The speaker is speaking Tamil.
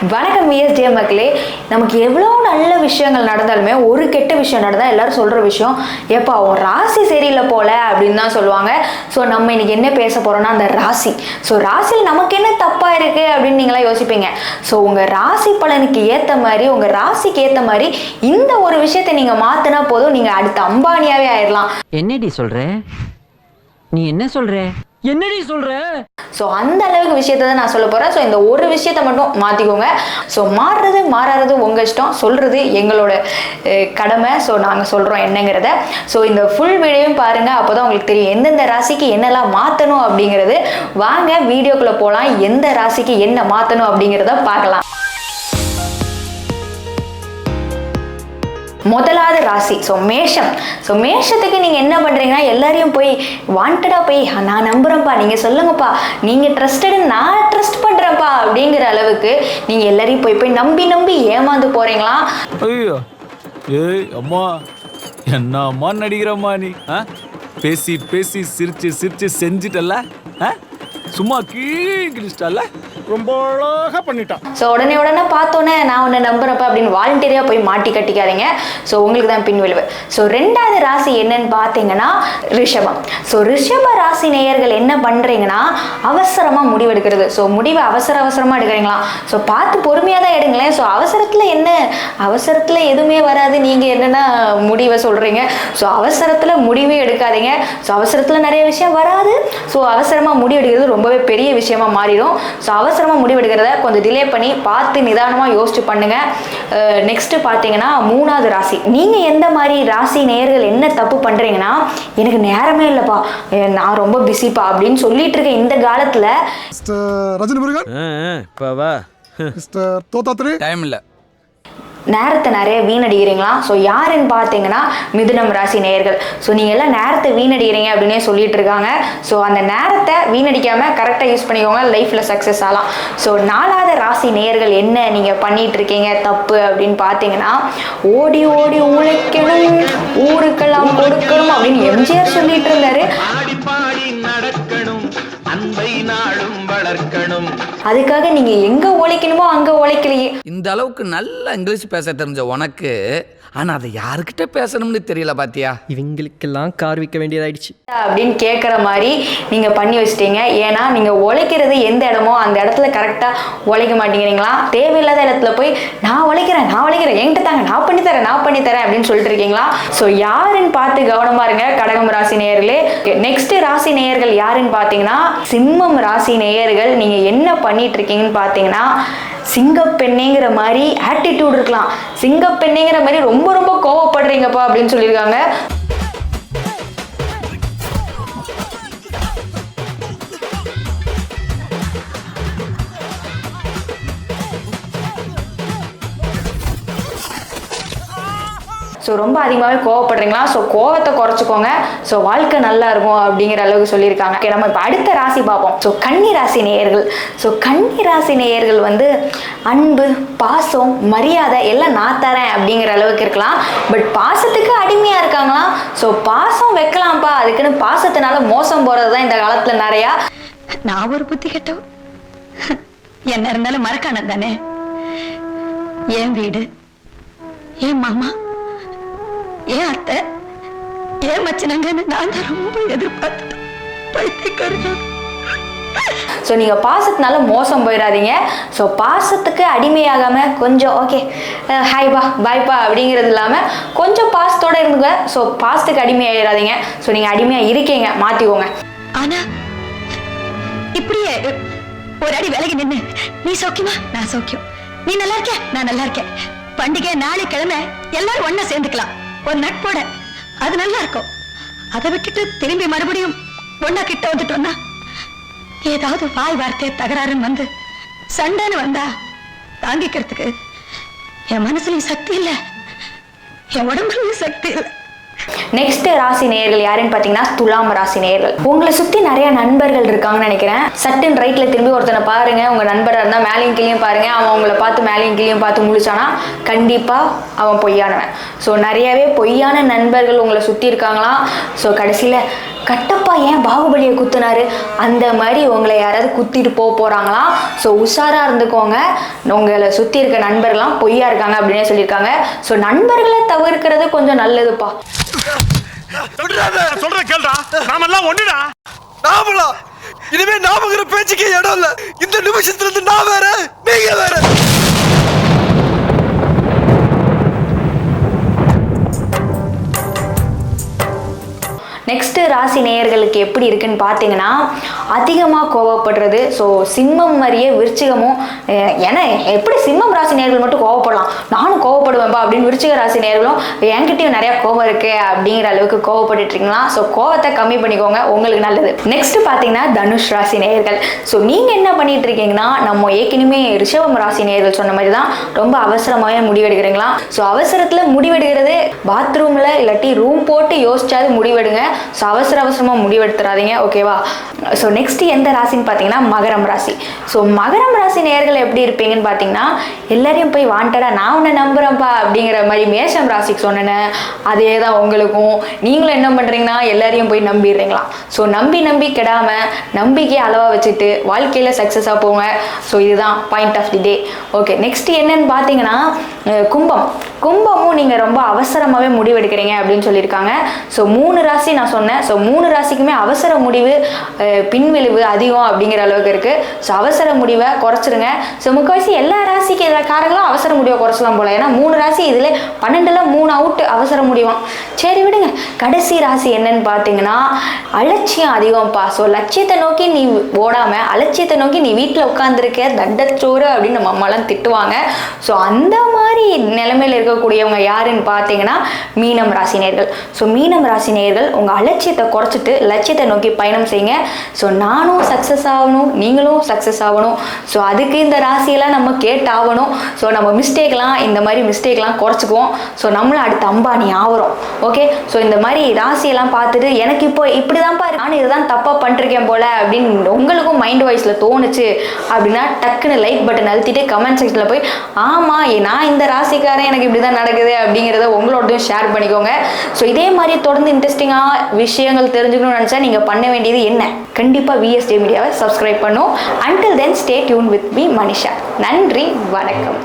வணக்கம் விஎஸ்டிஎம் மக்களே நமக்கு எவ்வளோ நல்ல விஷயங்கள் நடந்தாலுமே ஒரு கெட்ட விஷயம் நடந்தால் எல்லாரும் சொல்கிற விஷயம் ஏப்பா உன் ராசி சரியில்லை போல அப்படின்னு தான் சொல்லுவாங்க. ஸோ நம்ம இன்னைக்கு என்ன பேச போகிறோம்னா அந்த ராசி. ஸோ ராசியில் நமக்கு என்ன தப்பாக இருக்குது அப்படின்னு நீங்களாம் யோசிப்பீங்க. ஸோ உங்கள் ராசி பலனுக்கு ஏற்ற மாதிரி உங்கள் ராசிக்கு ஏற்ற மாதிரி இந்த ஒரு விஷயத்தை நீங்கள் மாற்றினா போதும். நீங்கள் அடுத்த அம்பானியாவே ஆயிடலாம் என்னடி சொல்கிற நீ என்ன சொல்கிற என்னடி சொல்ற? ஸோ அந்த அளவுக்கு விஷயத்தை தான் நான் சொல்ல போகிறேன் ஸோ இந்த ஒரு விஷயத்தை மட்டும் மாற்றிக்கோங்க ஸோ மாறுறது மாறாறது உங்கள் இஷ்டம். சொல்கிறது எங்களோட கடமை. ஸோ நாங்கள் சொல்கிறோம் என்னங்கிறத. ஸோ இந்த ஃபுல் வீடியோவும் பாருங்கள் அப்போ தான் உங்களுக்கு தெரியும் எந்தெந்த ராசிக்கு என்னெல்லாம் மாற்றணும் அப்படிங்கிறது. வாங்க வீடியோக்குள்ளே போகலாம் எந்த ராசிக்கு என்ன மாற்றணும் அப்படிங்கிறத பார்க்கலாம். முதலாவது ராசி. ஸோ மேஷம். ஸோ மேஷத்துக்கு நீங்கள் என்ன பண்ணுறீங்கன்னா எல்லாரையும் போய் வாண்டடாக போய் நான் நம்புகிறேன்ப்பா நீங்கள் சொல்லுங்கப்பா. நீங்கள் ட்ரஸ்டடு நான் ட்ரஸ்ட் பண்ணுறேன்ப்பா அப்படிங்கிற அளவுக்கு நீங்கள் எல்லாரையும் போய் போய் நம்பி நம்பி ஏமாந்து போகிறீங்களா ஐயோ. ஏய் அம்மா. என்னம்மா நடிக்கிறம்மா நீ? ஆ? பேசி பேசி சிரிச்சு சிரிச்சு செஞ்சிட்டல்ல? ஆ? சும்மா கீழிச்சிட்டல்ல? ரொம்ப அழகாக பண்ணிட்டான். ஸோ உடனே உடனே பார்த்தோன்னே நான் உன்னை நம்புறப்ப அப்படின்னு வாலண்டியராக போய் மாட்டி கட்டிக்காதீங்க. ஸோ உங்களுக்கு தான் பின் விளைவு. ஸோ ரெண்டாவது ராசி என்னன்னு பார்த்தீங்கன்னா ரிஷபம். ஸோ ரிஷப ராசி நேயர்கள் என்ன பண்ணுறீங்கன்னா அவசரமாக முடிவெடுக்கிறது. ஸோ முடிவை அவசர அவசரமாக எடுக்கிறீங்களா ஸோ பார்த்து பொறுமையாக தான் எடுங்களேன். ஸோ அவசரத்தில் என்ன? அவசரத்தில் எதுவுமே வராது. நீங்கள் என்னென்னா முடிவை சொல்கிறீங்க ஸோ அவசரத்தில் முடிவே எடுக்காதீங்க. ஸோ அவசரத்தில் நிறைய விஷயம் வராது. ஸோ அவசரமாக முடிவெடுக்கிறது ரொம்பவே பெரிய விஷயமா மாறிடும். ஸோ அவசரமாக முடிவெடுக்கிறத கொஞ்சம் டிலே பண்ணி பார்த்து நிதானமாக யோசிச்சு பண்ணுங்க. நெக்ஸ்ட்டு பார்த்தீங்கன்னா மூணாவது ராசி. நீங்கள் எந்த மாதிரி ராசி நேயர்கள் என்ன தப்பு பண்ணுறீங்கன்னா எனக்கு நேரமே இல்லைப்பா. நான் ரொம்ப பிஸிப்பா அப்படின்னு சொல்லிட்டு இருக்க இந்த காலத்தில் மிஸ்டர் ரஜினி முருகன் இப்போ வா. மிஸ்டர் தோத்தாத்திரி டைம் இல்லை. நேரத்தை நிறைய வீணடிக்கிறீங்களா? ஸோ யாருன்னு பார்த்தீங்கன்னா மிதுனம் ராசி நேயர்கள். ஸோ நீங்கள் எல்லாம் நேரத்தை வீணடிக்கிறீங்க அப்படின்னே சொல்லிட்டு இருக்காங்க. ஸோ அந்த நேரத்தை வீணடிக்காமல் கரெக்டாக யூஸ் பண்ணிக்கோங்க. லைஃப்பில் சக்ஸஸ் ஆகலாம். ஸோ நாலாவது ராசி நேயர்கள் என்ன நீங்கள் பண்ணிட்டு இருக்கீங்க? தப்பு அப்படின்னு பார்த்தீங்கன்னா ஓடி ஓடி உழைக்கணும். ஊருக்கெல்லாம் கொடுக்கணும் அப்படின்னு எம்ஜிஆர் சொல்லிட்டு இருந்தாரு. நடக்கணும். அன்பை நான் வளர்க்கணும் அதுக்காக நீங்கள் எங்கே உழைக்கணுமோ அங்கே உழைக்கலையே. இந்த அளவுக்கு நல்ல இங்கிலீஷ் பேச தெரிஞ்ச உனக்கு ஆனா அதை யாருக்கிட்ட பேசணும்னு தெரியல பாத்தியா? இவங்களுக்கெல்லாம் கார் விற்க வேண்டியதாயிடுச்சு. அப்படின்னு கேட்குற மாதிரி நீங்கள் பண்ணி வச்சிட்டீங்க. ஏன்னா நீங்கள் உழைக்கிறது எந்த இடமோ அந்த இடத்துல கரெக்டாக உழைக்க மாட்டேங்கிறீங்களா? தேவையில்லாத இடத்துல போய் நான் உழைக்கிறேன் நான் உழைக்கிறேன் என்கிட்ட தாங்க நான் பண்ணி தரேன் நான் பண்ணி தரேன் அப்படின்னு சொல்லிட்டு இருக்கீங்களா? ஸோ யாருன்னு பார்த்து கவனமா இருங்க கடகம் ராசி நேயர்களே. நெக்ஸ்ட் ராசி நேயர்கள் யாருன்னு பார்த்தீங்கன்னா சிம்மம் ராசி நேயர்கள் நீங்கள் என்ன பண்ணிட்டு இருக்கீங்கன்னு பார்த்தீங்கன்னா சிங்கப்பெண்ணேங்கிற மாதிரி ஆட்டிடியூட் இருக்கலாம். சிங்கப்பெண்ணேங்கிற மாதிரி ரொம்ப ரொம்ப கோவப்படுறீங்கப்பா அப்படின்னு சொல்லியிருக்காங்க. ஸோ ரொம்ப அதிகமாகவே கோவப்படுறீங்களா? ஸோ கோவத்தை குறைச்சிக்கோங்க. ஸோ வாழ்க்கை நல்லா இருக்கும் அப்படிங்கிற அளவுக்கு சொல்லியிருக்காங்க. Okay, நம்ம இப்போ அடுத்த ராசி பார்ப்போம். ஸோ கன்னி ராசி நேயர்கள். ஸோ கன்னி ராசி நேயர்கள் வந்து அன்பு பாசம் மரியாதை எல்லாம் நான் தரேன் அப்படிங்கிற அளவுக்கு இருக்கலாம். பட் பாசத்துக்கு அடிமையாக இருக்காங்களாம் ஸோ பாசம் வைக்கலாம்ப்பா. அதுக்குன்னு பாசத்தினால மோசம் போகிறது தான் இந்த காலத்தில் நிறையா. நான் ஒரு புத்தி கெட்டோம் என்ன இருந்தாலும் மறக்கானது தானே? என் வீடு என் மாமா என் அத்தை? என் மச்சினங்கன்னு நான் தான் ரொம்ப எதிர்பார்த்துட்டேன் பைத்தியக்காரன் ஸோ நீங்கள் பாசத்தினால மோசம் போயிடாதீங்க. ஸோ பாசத்துக்கு அடிமையாகாமல் கொஞ்சம் ஓகே ஹாய்பா பாய்ப்பா அப்படிங்கிறது இல்லாமல் கொஞ்சம் பாசத்தோடு இருந்துங்க ஸோ பாசத்துக்கு அடிமையாயிடாதீங்க. ஸோ நீங்கள் அடிமையாக இருக்கீங்க. மாற்றிக்கோங்க ஆனா இப்படியே ஒரு அடி விலகி நின்னு நீ சௌக்கியமா? நான் சௌக்கியம். நீ நல்லா இருக்க நான் நல்லா இருக்கேன். பண்டிகை நாளை கிழமை எல்லாரும் ஒண்ணா சேர்ந்துக்கலாம். ஒரு நட்போட அது நல்லா இருக்கும் அதை விட்டுட்டு திரும்பி மறுபடியும் ஒன்னா கிட்ட வந்துட்டோம்னா ஏதாவது வாய் வார்த்தை தகராறுன்னு வந்து சண்டைன்னு வந்தா தாங்கிக்கிறதுக்கு என் மனசுலயும் சக்தி இல்ல. என் உடம்புலயும் சக்தி இல்லை. நெக்ஸ்ட் ராசி நேயர்கள் யாருன்னு பார்த்தீங்கன்னா துலாம் ராசி நேயர்கள். உங்களை சுற்றி நிறைய நண்பர்கள் இருக்காங்கன்னு நினைக்கிறேன். சட்டுன்னு ரைட்டில் திரும்பி ஒருத்தனை பாருங்க. உங்கள் நண்பராக இருந்தால் மேலேயும் கீழேயும் பாருங்க. அவன் உங்களை பார்த்து மேலேயும் கீழேயும் பார்த்து முழிச்சானா கண்டிப்பாக அவன் பொய்யானவன். ஸோ நிறையவே பொய்யான நண்பர்கள் உங்களை சுற்றி இருக்காங்களாம். ஸோ கடைசியில் கட்டப்பா ஏன் பாகுபலியை குத்துனாரு? அந்த மாதிரி உங்களை யாராவது குத்திட்டு போக போகிறாங்களாம் ஸோ உஷாராக இருந்துக்கோங்க. உங்களை சுற்றி இருக்க நண்பர்கள்லாம் பொய்யா இருக்காங்க அப்படின்னே சொல்லியிருக்காங்க. ஸோ நண்பர்களை தவிர்க்கிறது கொஞ்சம் நல்லதுப்பா. சொல்ற கேள்றா நாமெல்லாம் ஒண்ணுடா. நாமளா. இனிமே நாமங்கிற பேச்சுக்கே இடம் இல்ல. இந்த நிமிஷத்துல இருந்து நான் வேற நீங்க வேற. நெக்ஸ்ட் ராசி நேயர்களுக்கு எப்படி இருக்குன்னு பார்த்தீங்கன்னா அதிகமாக கோவப்படுறது ஸோ சிம்மம் மாதிரியே விருச்சிகமும் ஏன்னா எப்படி சிம்மம் ராசி நேயர்கள் மட்டும் கோவப்படலாம்? நானும் கோவப்படுவேன்பா அப்படின்னு விருச்சிக ராசி நேயர்களும் என்கிட்டயும் நிறைய கோவம் இருக்கு அப்படிங்கிற அளவுக்கு கோவப்பட்டுட்டு இருக்கீங்களா? ஸோ கோவத்தை கம்மி பண்ணிக்கோங்க உங்களுக்கு நல்லது. நெக்ஸ்ட் பார்த்தீங்கன்னா தனுஷ் ராசி நேயர்கள். ஸோ நீங்கள் என்ன பண்ணிட்டு இருக்கீங்கன்னா நம்ம ஏற்கனவே ரிஷபம் ராசி நேயர்கள் சொன்ன மாதிரி தான் ரொம்ப அவசரமாகவே முடிவெடுக்கிறீங்களா? ஸோ அவசரத்தில் முடிவெடுக்கிறது பாத்ரூமில் இல்லாட்டி ரூம் போட்டு யோசிச்சாது முடிவெடுங்க. ஸோ அவசர அவசரமாக முடிவெடுத்துறாதீங்க ஓகேவா ஸோ நெக்ஸ்ட் எந்த ராசின்னு பார்த்தீங்கன்னா மகரம் ராசி. ஸோ மகரம் ராசி நேர்கள் எப்படி இருப்பீங்கன்னு பார்த்தீங்கன்னா எல்லாரையும் போய் வாண்டடாக நான் உன்னை நம்புறேன்ப்பா அப்படிங்கிற மாதிரி மேஷம் ராசிக்கு சொன்னேன் அதே தான் உங்களுக்கும். நீங்களும் என்ன பண்ணுறீங்கன்னா எல்லாரையும் போய் நம்பிடுறீங்களா? ஸோ நம்பி நம்பி கெடாமல் நம்பிக்கையை அளவாக வச்சுட்டு வாழ்க்கையில் சக்ஸஸாக போங்க. ஸோ இதுதான் point of the day okay next என்னன்னு பார்த்தீங்கன்னா கும்பம். கும்பம் நீங்கள் ரொம்ப அவசரமாகவே முடிவெடுக்கிறீங்க அப்படின்னு சொல்லியிருக்காங்க. ஸோ மூணு ராசி நான் சொன்னேன். ஸோ மூணு ராசிக்குமே அவசர முடிவு அஹ், பின்விளைவு அதிகம் அப்படிங்கிற அளவுக்கு இருக்குது ஸோ அவசர முடிவை குறைச்சிருங்க. ஸோ முக்கால்வாசி எல்லா ராசிக்கு காரங்களும் அவசர முடிவை குறைச்சலாம் போல. ஏன்னா மூணு ராசி இதில் பன்னெண்டுல மூணு அவுட் அவசர முடிவும். சரி விடுங்க. கடைசி ராசி என்னன்னு பார்த்தீங்கன்னா அலட்சியம் அதிகம்ப்பா. ஸோ லட்சியத்தை நோக்கி நீ ஓடாம அலட்சியத்தை நோக்கி நீ வீட்டில் உட்காந்துருக்க தண்டச்சோறு அப்படின்னு நம்ம அம்மாலாம் திட்டுவாங்க. ஸோ அந்த மாதிரி நிலைமை இருக்கக்கூடியவங்க யாருன்னு பார்த்தீங்கன்னா மீனம் ராசி நேர்கள் ஸோ மீனம் ராசி நேர்கள் உங்கள் அலட்சியத்தை குறைச்சிட்டு லட்சியத்தை நோக்கி பயணம் செய்யுங்க. ஸோ நானும் சக்ஸஸ் ஆகணும் நீங்களும் சக்ஸஸ் ஆகணும். ஸோ அதுக்கு இந்த ராசியெல்லாம் நம்ம கேட்டாகணும். ஸோ நம்ம மிஸ்டேக்லாம் இந்த மாதிரி மிஸ்டேக்லாம் குறைச்சிக்குவோம். ஸோ நம்மளும் அடுத்த அம்பானி ஆகிறோம் ஓகே ஸோ இந்த மாதிரி ராசியெல்லாம் பார்த்துட்டு எனக்கு இப்போ இப்படி தான் பாரு நான் இதுதான் தப்பாக பண்ணிருக்கேன் போல அப்படின்னு உங்களுக்கும் மைண்ட் வாய்ஸில் தோணுச்சு அப்படின்னா டக்குன்னு லைக் பட்டன் அழுத்திட்டு கமெண்ட் செக்ஷனில் போய் ஆமாம் நான் இந்த ராசிக்காரன் எனக்கு இப்படி தான் நடக்குது அப்படிங்கிறத உங்களோடையும் ஷேர் பண்ணிக்கோங்க. ஸோ இதே மாதிரி தொடர்ந்து இன்ட்ரெஸ்டிங்காக விஷயங்கள் தெரிஞ்சுக்கணும்னு நினச்சா நீங்கள் பண்ண வேண்டியது என்ன? கண்டிப்பாக விஎஸ்டி மீடியாவை சப்ஸ்கிரைப் பண்ணும். Until then stay tuned with me Manisha நன்றி வணக்கம்.